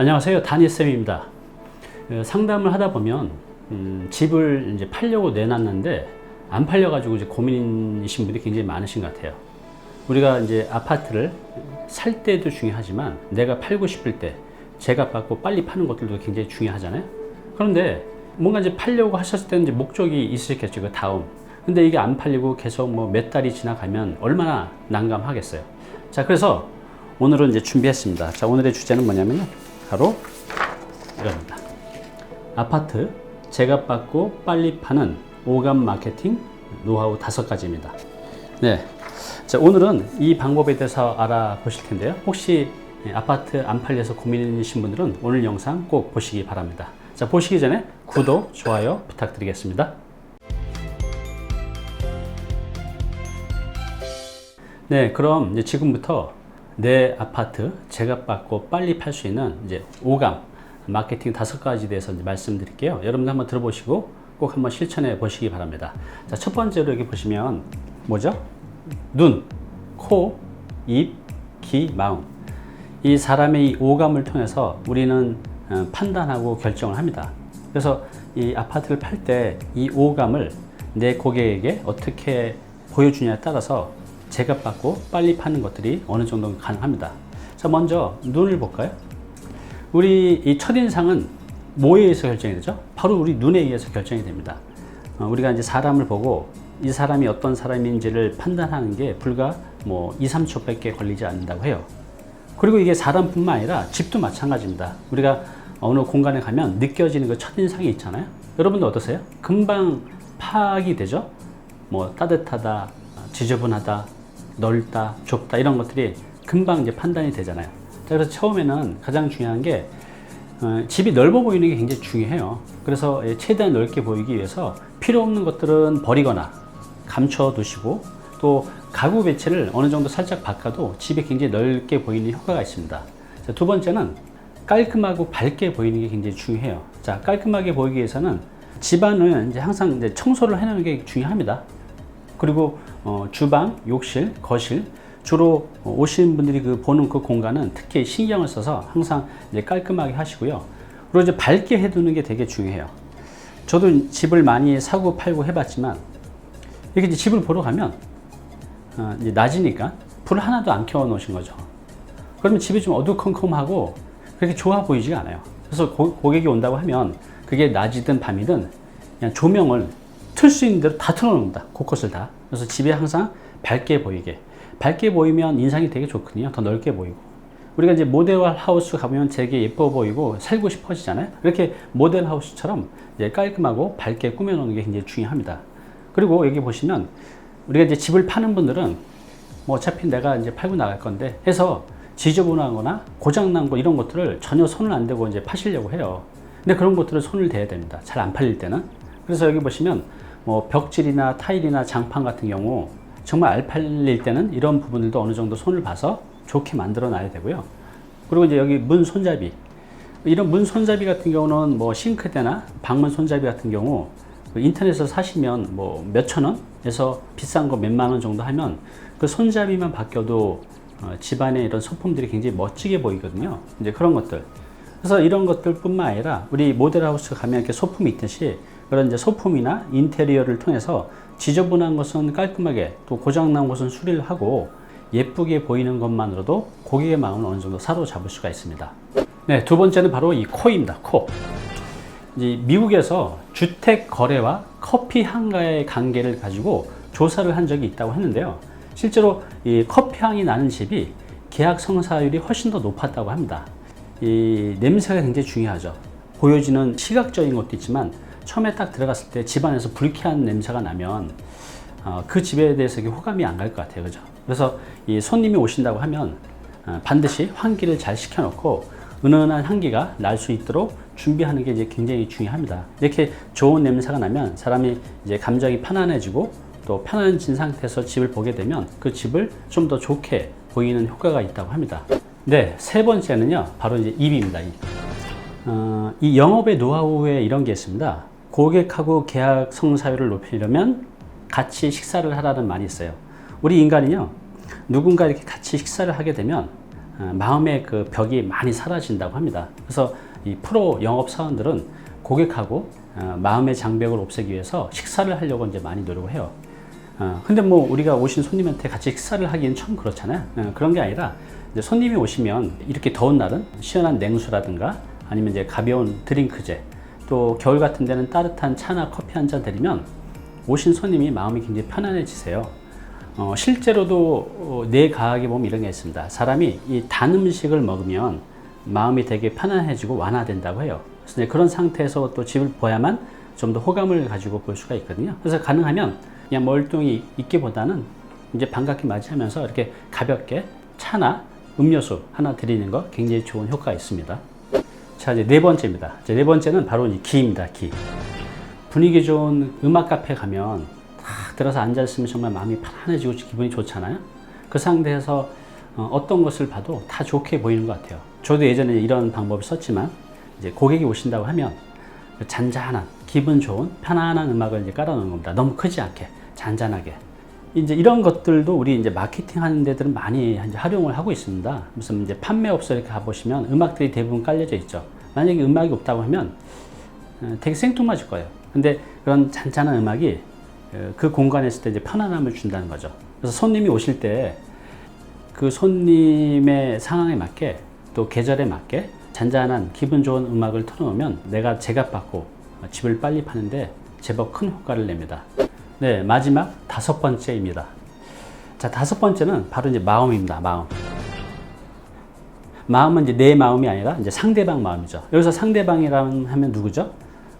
안녕하세요. 다니쌤입니다. 어, 상담을 하다 보면, 음, 집을 이제 팔려고 내놨는데, 안 팔려가지고 이제 고민이신 분들이 굉장히 많으신 것 같아요. 우리가 이제 아파트를 살 때도 중요하지만, 내가 팔고 싶을 때, 제값 받고 빨리 파는 것들도 굉장히 중요하잖아요. 그런데, 뭔가 이제 팔려고 하셨을 때는 이제 목적이 있으셨겠죠. 그 다음. 근데 이게 안 팔리고 계속 뭐 몇 달이 지나가면 얼마나 난감하겠어요. 자, 그래서 오늘은 이제 준비했습니다. 자, 오늘의 주제는 뭐냐면요. 바로 이겁니다. 아파트 제값 받고 빨리 파는 오감 마케팅 노하우 다섯 가지입니다. 네. 자, 오늘은 이 방법에 대해서 알아보실 텐데요. 혹시 아파트 안 팔려서 고민이신 분들은 오늘 영상 꼭 보시기 바랍니다. 자, 보시기 전에 구독, 좋아요 부탁드리겠습니다. 네, 그럼 지금부터 내 아파트 제값 받고 빨리 팔 수 있는 이제 오감 마케팅 다섯 가지 대해서 이제 말씀드릴게요. 여러분들 한번 들어보시고 꼭 한번 실천해 보시기 바랍니다. 자, 첫 번째로 여기 보시면 뭐죠? 눈, 코, 입, 귀, 마음. 이 사람의 이 오감을 통해서 우리는 어, 판단하고 결정을 합니다. 그래서 이 아파트를 팔 때 이 오감을 내 고객에게 어떻게 보여주냐에 따라서 제값 받고 빨리 파는 것들이 어느 정도 가능합니다. 자, 먼저 눈을 볼까요? 우리 이 첫인상은 뭐에 의해서 결정이 되죠? 바로 우리 눈에 의해서 결정이 됩니다. 어, 우리가 이제 사람을 보고 이 사람이 어떤 사람인지를 판단하는 게 불과 뭐 2, 3초 밖에 걸리지 않는다고 해요. 그리고 이게 사람뿐만 아니라 집도 마찬가지입니다. 우리가 어느 공간에 가면 느껴지는 그 첫인상이 있잖아요. 여러분도 어떠세요? 금방 파악이 되죠? 뭐 따뜻하다, 지저분하다, 넓다, 좁다 이런 것들이 금방 이제 판단이 되잖아요. 자, 그래서 처음에는 가장 중요한 게 어, 집이 넓어 보이는 게 굉장히 중요해요. 그래서 예, 최대한 넓게 보이기 위해서 필요 없는 것들은 버리거나 감춰 두시고 또 가구 배치를 어느 정도 살짝 바꿔도 집이 굉장히 넓게 보이는 효과가 있습니다. 자, 두 번째는 깔끔하고 밝게 보이는 게 굉장히 중요해요. 자, 깔끔하게 보이기 위해서는 집안을 이제 항상 이제 청소를 해놓는 게 중요합니다. 그리고 어, 주방, 욕실, 거실 주로 오시는 분들이 그 보는 그 공간은 특히 신경을 써서 항상 이제 깔끔하게 하시고요. 그리고 이제 밝게 해두는 게 되게 중요해요. 저도 집을 많이 사고 팔고 해봤지만 이렇게 이제 집을 보러 가면 어, 이제 낮이니까 불 하나도 안 켜워 놓으신 거죠. 그러면 집이 좀 어두컴컴하고 그렇게 좋아 보이지가 않아요. 그래서 고, 고객이 온다고 하면 그게 낮이든 밤이든 그냥 조명을 틀 수 있는 대로 다 틀어놓습니다. 곳곳을 다. 그래서 집이 항상 밝게 보이게. 밝게 보이면 인상이 되게 좋거든요. 더 넓게 보이고. 우리가 이제 모델 하우스 가보면 되게 예뻐 보이고 살고 싶어지잖아요. 이렇게 모델 하우스처럼 이제 깔끔하고 밝게 꾸며놓는 게 굉장히 중요합니다. 그리고 여기 보시면 우리가 이제 집을 파는 분들은 뭐 어차피 내가 이제 팔고 나갈 건데 해서 지저분하거나 고장난 거 이런 것들을 전혀 손을 안 대고 이제 파시려고 해요. 근데 그런 것들은 손을 대야 됩니다. 잘 안 팔릴 때는. 그래서 여기 보시면 뭐 벽질이나 타일이나 장판 같은 경우 정말 알 팔릴 때는 이런 부분들도 어느 정도 손을 봐서 좋게 만들어 놔야 되고요. 그리고 이제 여기 문 손잡이. 이런 문 손잡이 같은 경우는 뭐 싱크대나 방문 손잡이 같은 경우 그 인터넷에서 사시면 뭐 몇천 원에서 비싼 거 몇만 원 정도 하면 그 손잡이만 바뀌어도 어, 집안에 이런 소품들이 굉장히 멋지게 보이거든요. 이제 그런 것들. 그래서 이런 것들뿐만 아니라 우리 모델하우스 가면 이렇게 소품이 있듯이 그런 이제 소품이나 인테리어를 통해서 지저분한 것은 깔끔하게 또 고장난 것은 수리를 하고 예쁘게 보이는 것만으로도 고객의 마음을 어느 정도 사로잡을 수가 있습니다. 네, 두 번째는 바로 이 코입니다. 코. 이제 미국에서 주택 거래와 커피 향과의 관계를 가지고 조사를 한 적이 있다고 했는데요. 실제로 이 커피 향이 나는 집이 계약 성사율이 훨씬 더 높았다고 합니다. 이 냄새가 굉장히 중요하죠. 보여지는 시각적인 것도 있지만 처음에 딱 들어갔을 때 집안에서 불쾌한 냄새가 나면 어, 그 집에 대해서 호감이 안 갈 것 같아요. 그죠? 그래서 이 손님이 오신다고 하면 어, 반드시 환기를 잘 시켜놓고 은은한 향기가 날 수 있도록 준비하는 게 이제 굉장히 중요합니다. 이렇게 좋은 냄새가 나면 사람이 이제 감정이 편안해지고 또 편안해진 상태에서 집을 보게 되면 그 집을 좀 더 좋게 보이는 효과가 있다고 합니다. 네, 세 번째는요, 바로 이제 입입니다. 입. 어, 이 영업의 노하우에 이런 게 있습니다. 고객하고 계약 성사율을 높이려면 같이 식사를 하라는 말이 있어요. 우리 인간은요, 누군가 이렇게 같이 식사를 하게 되면 어, 마음의 그 벽이 많이 사라진다고 합니다. 그래서 이 프로 영업 사원들은 고객하고 어, 마음의 장벽을 없애기 위해서 식사를 하려고 이제 많이 노력을 해요. 어, 근데 뭐 우리가 오신 손님한테 같이 식사를 하기는 참 그렇잖아요. 어, 그런 게 아니라 손님이 오시면 이렇게 더운 날은 시원한 냉수라든가 아니면 이제 가벼운 드링크제 또 겨울 같은 데는 따뜻한 차나 커피 한 잔 드리면 오신 손님이 마음이 굉장히 편안해지세요. 어, 실제로도 어, 뇌 과학에 보면 이런 게 있습니다. 사람이 이 단 음식을 먹으면 마음이 되게 편안해지고 완화된다고 해요. 그래서 그런 상태에서 또 집을 보야만 좀 더 호감을 가지고 볼 수가 있거든요. 그래서 가능하면 그냥 멀뚱히 있기보다는 이제 반갑게 맞이하면서 이렇게 가볍게 차나 음료수 하나 드리는 거 굉장히 좋은 효과가 있습니다. 자, 이제 네 번째입니다. 이제 네 번째는 바로 이 기입니다. 기. 분위기 좋은 음악 카페 가면 딱 들어서 앉아 있으면 정말 마음이 편안해지고 기분이 좋잖아요. 그 상태에서 어, 어떤 것을 봐도 다 좋게 보이는 것 같아요. 저도 예전에 이런 방법을 썼지만 이제 고객이 오신다고 하면 그 잔잔한 기분 좋은 편안한 음악을 이제 깔아놓는 겁니다. 너무 크지 않게 잔잔하게. 이제 이런 것들도 우리 이제 마케팅 하는 데들은 많이 이제 활용을 하고 있습니다. 무슨 이제 판매업소 이렇게 가보시면 음악들이 대부분 깔려져 있죠. 만약에 음악이 없다고 하면 어, 되게 생뚱맞을 거예요. 근데 그런 잔잔한 음악이 어, 그 공간에 있을 때 이제 편안함을 준다는 거죠. 그래서 손님이 오실 때 그 손님의 상황에 맞게 또 계절에 맞게 잔잔한 기분 좋은 음악을 틀어놓으면 내가 제값 받고 집을 빨리 파는데 제법 큰 효과를 냅니다. 네, 마지막 다섯 번째입니다. 자, 다섯 번째는 바로 이제 마음입니다. 마음. 마음은 이제 내 마음이 아니라 이제 상대방 마음이죠. 여기서 상대방이라면 하면 누구죠?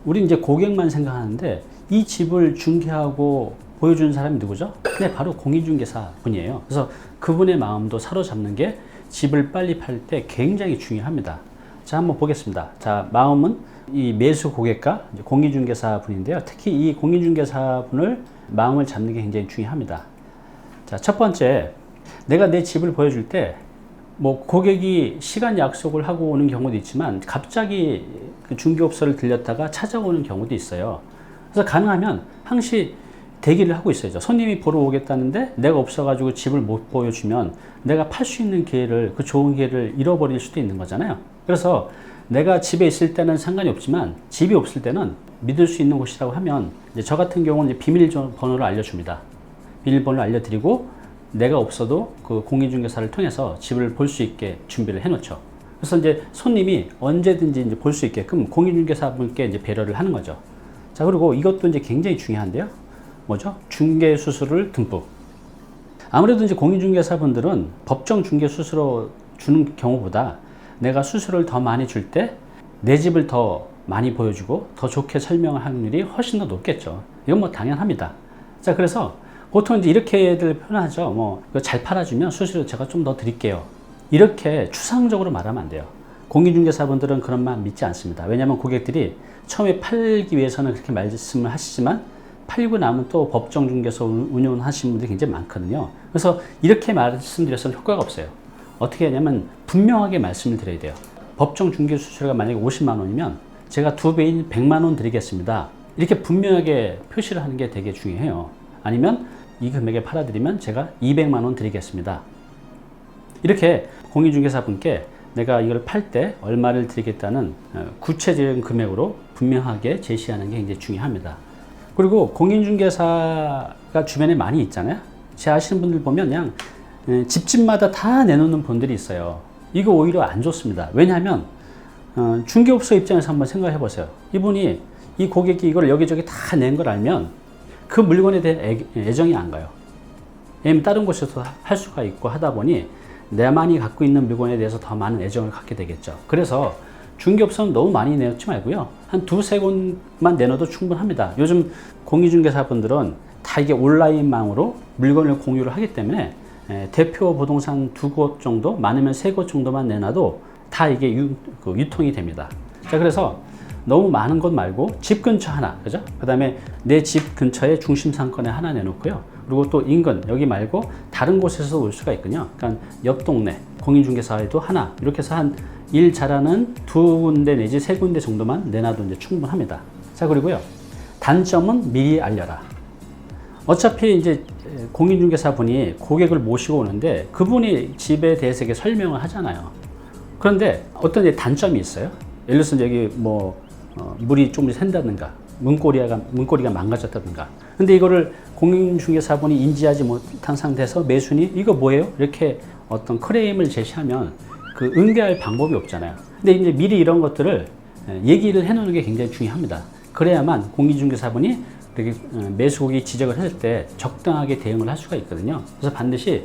우리 이제 고객만 생각하는데 이 집을 중개하고 보여주는 사람이 누구죠? 네, 바로 공인중개사 분이에요. 그래서 그분의 마음도 사로잡는 게 집을 빨리 팔 때 굉장히 중요합니다. 자, 한번 보겠습니다. 자, 마음은 이 매수 고객과 공인중개사 분인데요. 특히 이 공인중개사 분을 마음을 잡는 게 굉장히 중요합니다. 자, 첫 번째, 내가 내 집을 보여줄 때, 뭐, 고객이 시간 약속을 하고 오는 경우도 있지만, 갑자기 그 중개업소를 들렸다가 찾아오는 경우도 있어요. 그래서 가능하면 항시 대기를 하고 있어야죠. 손님이 보러 오겠다는데 내가 없어가지고 집을 못 보여주면 내가 팔 수 있는 기회를, 그 좋은 기회를 잃어버릴 수도 있는 거잖아요. 그래서 내가 집에 있을 때는 상관이 없지만 집이 없을 때는 믿을 수 있는 곳이라고 하면 이제 저 같은 경우는 비밀번호를 알려줍니다. 비밀번호를 알려드리고 내가 없어도 그 공인중개사를 통해서 집을 볼 수 있게 준비를 해놓죠. 그래서 이제 손님이 언제든지 이제 볼 수 있게끔 공인중개사분께 이제 배려를 하는 거죠. 자, 그리고 이것도 이제 굉장히 중요한데요. 뭐죠? 중개 수수료를 듬뿍. 아무래도 이제 공인중개사분들은 법정 중개 수수료 주는 경우보다 내가 수수료를 더 많이 줄 때 내 집을 더 많이 보여주고 더 좋게 설명할 확률이 훨씬 더 높겠죠. 이건 뭐 당연합니다. 자, 그래서 보통 이제 이렇게들 표현하죠. 뭐, 잘 팔아주면 수수료 제가 좀 더 드릴게요. 이렇게 추상적으로 말하면 안 돼요. 공인중개사분들은 그런 말 믿지 않습니다. 왜냐하면 고객들이 처음에 팔기 위해서는 그렇게 말씀을 하시지만 팔고 나면 또 법정 중개소 운영을 하시는 분들이 굉장히 많거든요. 그래서 이렇게 말씀드려서는 효과가 없어요. 어떻게 하냐면 분명하게 말씀을 드려야 돼요. 법정 중개 수수료가 만약에 50만 원이면 제가 두 배인 100만 원 드리겠습니다. 이렇게 분명하게 표시를 하는 게 되게 중요해요. 아니면 이 금액에 팔아드리면 제가 200만 원 드리겠습니다. 이렇게 공인중개사분께 내가 이걸 팔 때 얼마를 드리겠다는 어, 구체적인 금액으로 분명하게 제시하는 게 굉장히 중요합니다. 그리고 공인중개사가 주변에 많이 있잖아요. 제 아시는 분들 보면 그냥 예, 집집마다 다 내놓는 분들이 있어요. 이거 오히려 안 좋습니다. 왜냐하면 어, 중개업소 입장에서 한번 생각해 보세요. 이분이 이 고객이 이걸 여기저기 다 낸 걸 알면 그 물건에 대한 애, 애정이 안 가요. 왜냐면 다른 곳에서 할 수가 있고 하다 보니 내만이 갖고 있는 물건에 대해서 더 많은 애정을 갖게 되겠죠. 그래서 중개업소는 너무 많이 내놓지 말고요. 한 두세 곳만 내놔도 충분합니다. 요즘 공인중개사분들은 다 이게 온라인망으로 물건을 공유를 하기 때문에 에, 대표 부동산 두 곳 정도, 많으면 세 곳 정도만 내놔도 다 이게 유, 그 유통이 됩니다. 자, 그래서 너무 많은 곳 말고 집 근처 하나, 그죠? 그 다음에 내 집 근처에 중심 상권에 하나 내놓고요. 그리고 또 인근, 여기 말고 다른 곳에서 올 수가 있거든요. 그러니까 옆 동네, 공인중개사에도 하나, 이렇게 해서 한 일 잘하는 두 군데 내지 세 군데 정도만 내놔도 이제 충분합니다. 자, 그리고요. 단점은 미리 알려라. 어차피 이제 공인중개사분이 고객을 모시고 오는데 그분이 집에 대해서 이렇게 설명을 하잖아요. 그런데 어떤 단점이 있어요. 예를 들어서 여기 뭐 어, 물이 좀 샌다든가 문고리가 문고리가 망가졌다든가. 근데 이거를 공인중개사분이 인지하지 못한 상태에서 매수인이 이거 뭐예요? 이렇게 어떤 크레임을 제시하면 그 응대할 방법이 없잖아요. 근데 이제 미리 이런 것들을 예, 얘기를 해놓는 게 굉장히 중요합니다. 그래야만 공인중개사분이 이렇게 어, 매수고객이 지적을 했을 때 적당하게 대응을 할 수가 있거든요. 그래서 반드시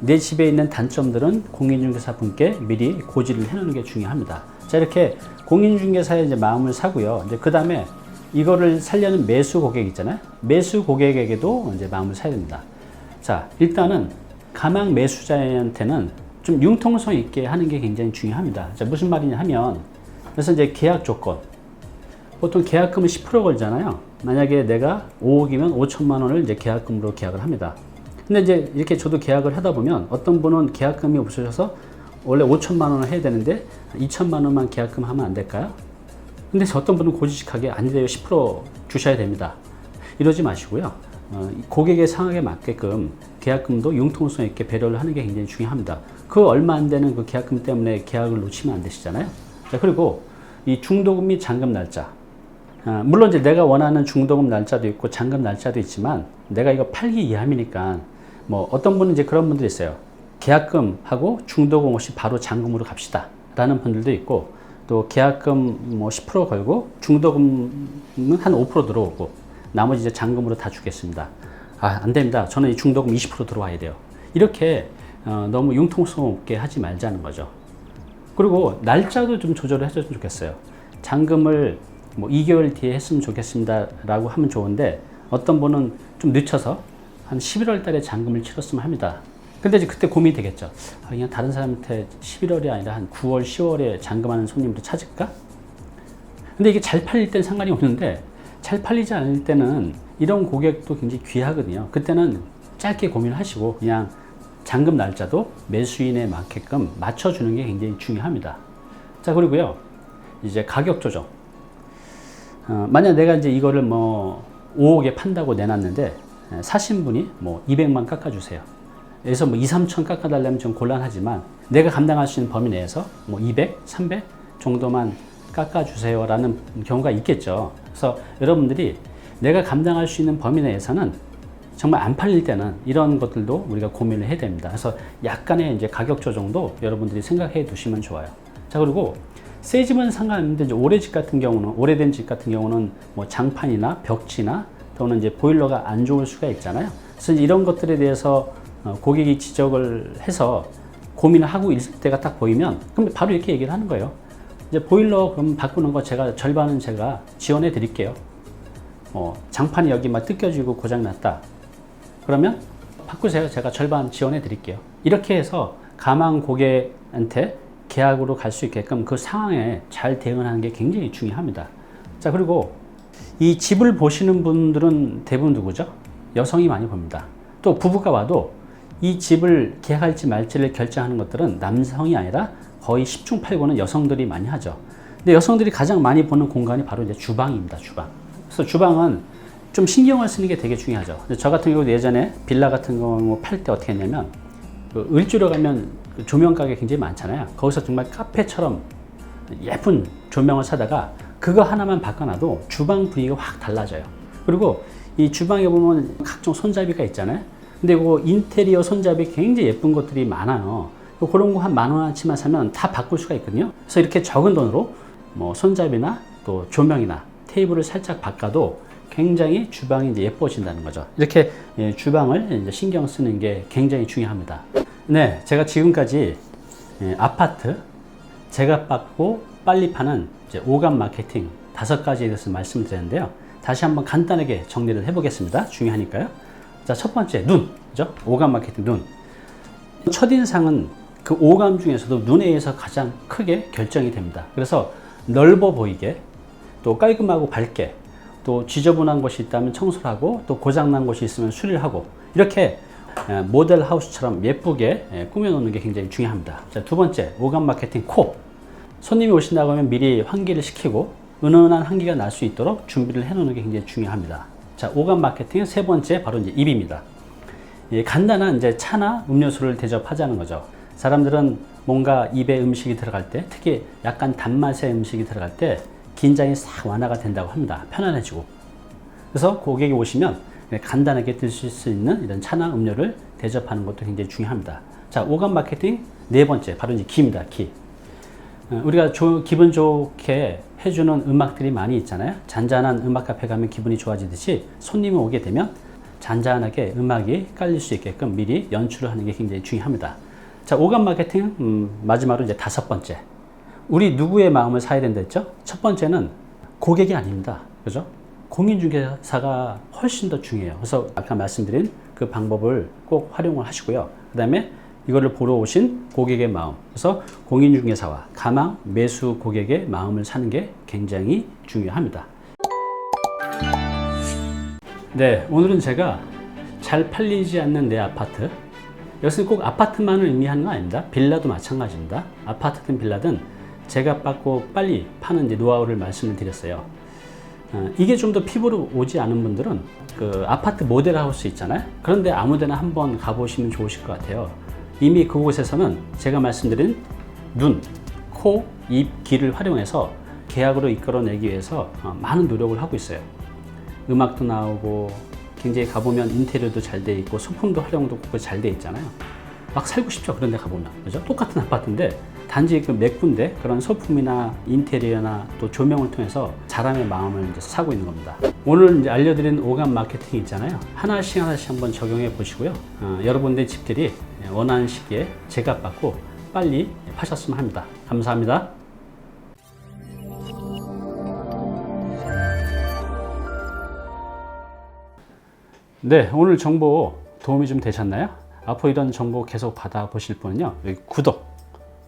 내 집에 있는 단점들은 공인중개사분께 미리 고지를 해놓는 게 중요합니다. 자 이렇게 공인중개사의 이제 마음을 사고요. 이제 그 다음에 이거를 살려는 매수 고객 있잖아요. 매수 고객에게도 이제 마음을 사야 됩니다. 자 일단은 가망 매수자한테는 좀 융통성 있게 하는 게 굉장히 중요합니다. 자 무슨 말이냐 하면 그래서 이제 계약 조건 보통 계약금은 10% 걸잖아요. 만약에 내가 5억이면 5천만 원을 이제 계약금으로 계약을 합니다. 근데 이제 이렇게 저도 계약을 하다 보면 어떤 분은 계약금이 없으셔서 원래 5천만 원을 해야 되는데 2천만 원만 계약금 하면 안 될까요? 근데 어떤 분은 고지식하게 안 돼요. 10% 주셔야 됩니다. 이러지 마시고요. 어, 고객의 상황에 맞게끔 계약금도 융통성 있게 배려를 하는 게 굉장히 중요합니다. 그 얼마 안 되는 그 계약금 때문에 계약을 놓치면 안 되시잖아요. 자, 그리고 이 중도금 및 잔금 날짜. 아, 물론 이제 내가 원하는 중도금 날짜도 있고 잔금 날짜도 있지만 내가 이거 팔기 이함이니까 뭐 어떤 분은 이제 그런 분들이 있어요. 계약금하고 중도금 없이 바로 잔금으로 갑시다. 라는 분들도 있고 또 계약금 뭐 10% 걸고 중도금은 한 5% 들어오고 나머지 이제 잔금으로 다 주겠습니다. 아, 안 됩니다. 저는 이 중도금 20% 들어와야 돼요. 이렇게 어, 너무 융통성 없게 하지 말자는 거죠. 그리고 날짜도 좀 조절을 해줬으면 좋겠어요. 잔금을 뭐 2개월 뒤에 했으면 좋겠습니다. 라고 하면 좋은데 어떤 분은 좀 늦춰서 한 11월 달에 잔금을 치렀으면 합니다. 근데 이제 그때 고민이 되겠죠. 아, 그냥 다른 사람한테 11월이 아니라 한 9월, 10월에 잔금하는 손님도 찾을까? 근데 이게 잘 팔릴 땐 상관이 없는데 잘 팔리지 않을 때는 이런 고객도 굉장히 귀하거든요. 그때는 짧게 고민을 하시고 그냥 잔금 날짜도 매수인에 맞게끔 맞춰주는 게 굉장히 중요합니다. 자, 그리고요. 이제 가격 조정. 어, 만약 내가 이제 이거를 뭐 5억에 판다고 내놨는데 사신 분이 뭐 200만 깎아주세요. 그래서 뭐 2, 3천 깎아달라면 좀 곤란하지만 내가 감당할 수 있는 범위 내에서 뭐 200, 300 정도만 깎아주세요라는 경우가 있겠죠. 그래서 여러분들이 내가 감당할 수 있는 범위 내에서는 정말 안 팔릴 때는 이런 것들도 우리가 고민을 해야 됩니다. 그래서 약간의 이제 가격 조정도 여러분들이 생각해 두시면 좋아요. 자, 그리고 새 집은 상관없는데 이제 오래 집 같은 경우는 오래된 집 같은 경우는 뭐 장판이나 벽지나 또는 이제 보일러가 안 좋을 수가 있잖아요. 그래서 이런 것들에 대해서 어, 고객이 지적을 해서 고민을 하고 있을 때가 딱 보이면 그럼 바로 이렇게 얘기를 하는 거예요. 이제 보일러 그럼 바꾸는 거 제가 절반은 제가 지원해 드릴게요. 어, 장판이 여기 막 뜯겨지고 고장 났다. 그러면 바꾸세요. 제가 절반 지원해 드릴게요. 이렇게 해서 가망 고객한테 계약으로 갈 수 있게끔 그 상황에 잘 대응하는 게 굉장히 중요합니다. 자, 그리고 이 집을 보시는 분들은 대부분 누구죠? 여성이 많이 봅니다. 또 부부가 와도 이 집을 계약할지 말지를 결정하는 것들은 남성이 아니라 거의 10중 8구는 여성들이 많이 하죠. 근데 여성들이 가장 많이 보는 공간이 바로 이제 주방입니다. 주방. 그래서 주방은 좀 신경을 쓰는 게 되게 중요하죠. 저 같은 경우 예전에 빌라 같은 경우 팔 때 어떻게 했냐면 그 을주로 가면 그 조명 가게 굉장히 많잖아요. 거기서 정말 카페처럼 예쁜 조명을 사다가 그거 하나만 바꿔놔도 주방 분위기가 확 달라져요. 그리고 이 주방에 보면 각종 손잡이가 있잖아요. 근데 그 인테리어 손잡이 굉장히 예쁜 것들이 많아요. 그런 거 한 만 원어치만 사면 다 바꿀 수가 있거든요. 그래서 이렇게 적은 돈으로 뭐 손잡이나 또 조명이나 테이블을 살짝 바꿔도 굉장히 주방이 이제 예뻐진다는 거죠. 이렇게 예, 주방을 이제 신경 쓰는 게 굉장히 중요합니다. 네, 제가 지금까지 예, 아파트 제가 받고 빨리 파는 오감 마케팅 다섯 가지에 대해서 말씀드렸는데요. 다시 한번 간단하게 정리를 해보겠습니다. 중요하니까요. 자, 첫 번째, 눈. 그죠? 오감 마케팅, 눈. 첫인상은 그 오감 중에서도 눈에 의해서 가장 크게 결정이 됩니다. 그래서 넓어 보이게, 또 깔끔하고 밝게, 또 지저분한 곳이 있다면 청소를 하고, 또 고장난 곳이 있으면 수리를 하고, 이렇게 모델 하우스처럼 예쁘게 꾸며놓는 게 굉장히 중요합니다. 자, 두 번째, 오감 마케팅 코. 손님이 오신다고 하면 미리 환기를 시키고, 은은한 환기가 날 수 있도록 준비를 해놓는 게 굉장히 중요합니다. 자, 오감 마케팅 세 번째 바로 이제 입입니다. 예, 간단한 이제 차나 음료수를 대접하자는 거죠. 사람들은 뭔가 입에 음식이 들어갈 때, 특히 약간 단맛의 음식이 들어갈 때 긴장이 싹 완화가 된다고 합니다. 편안해지고. 그래서 고객이 오시면 간단하게 드실 수 있는 이런 차나 음료를 대접하는 것도 굉장히 중요합니다. 자, 오감 마케팅 네 번째 바로 이제 기입니다. 기. 어, 우리가 조- 기분 좋게 해주는 음악들이 많이 있잖아요. 잔잔한 음악 카페 가면 기분이 좋아지듯이 손님이 오게 되면 잔잔하게 음악이 깔릴 수 있게끔 미리 연출을 하는 게 굉장히 중요합니다. 자, 오감 마케팅 음, 마지막으로 이제 다섯 번째. 우리 누구의 마음을 사야 된다 했죠? 첫 번째는 고객이 아닙니다. 그죠? 공인중개사가 훨씬 더 중요해요. 그래서 아까 말씀드린 그 방법을 꼭 활용을 하시고요. 그 다음에 이거를 보러 오신 고객의 마음. 그래서 공인중개사와 가망 매수 고객의 마음을 사는 게 굉장히 중요합니다. 네, 오늘은 제가 잘 팔리지 않는 내 아파트. 여기서는 꼭 아파트만을 의미하는 건 아닙니다. 빌라도 마찬가지입니다. 아파트든 빌라든 제가 받고 빨리 파는 이제 노하우를 말씀을 드렸어요. 어, 이게 좀 더 피부로 오지 않은 분들은 그 아파트 모델 하우스 있잖아요. 그런데 아무데나 한번 가보시면 좋으실 것 같아요. 이미 그곳에서는 제가 말씀드린 눈, 코, 입, 귀를 활용해서 계약으로 이끌어내기 위해서 어, 많은 노력을 하고 있어요. 음악도 나오고 굉장히 가보면 인테리어도 잘 돼 있고 소품도 활용도 잘 돼 있잖아요. 막 살고 싶죠. 그런 데 가보면. 그죠? 똑같은 아파트인데 단지 그 몇 군데 그런 소품이나 인테리어나 또 조명을 통해서 사람의 마음을 이제 사고 있는 겁니다. 오늘 이제 알려드린 오감 마케팅 있잖아요. 하나씩 하나씩 한번 적용해 보시고요. 어, 여러분들 집들이 원하는 시기에 제값 받고 빨리 파셨으면 합니다. 감사합니다. 네, 오늘 정보 도움이 좀 되셨나요? 앞으로 이런 정보 계속 받아보실 분은요, 여기 구독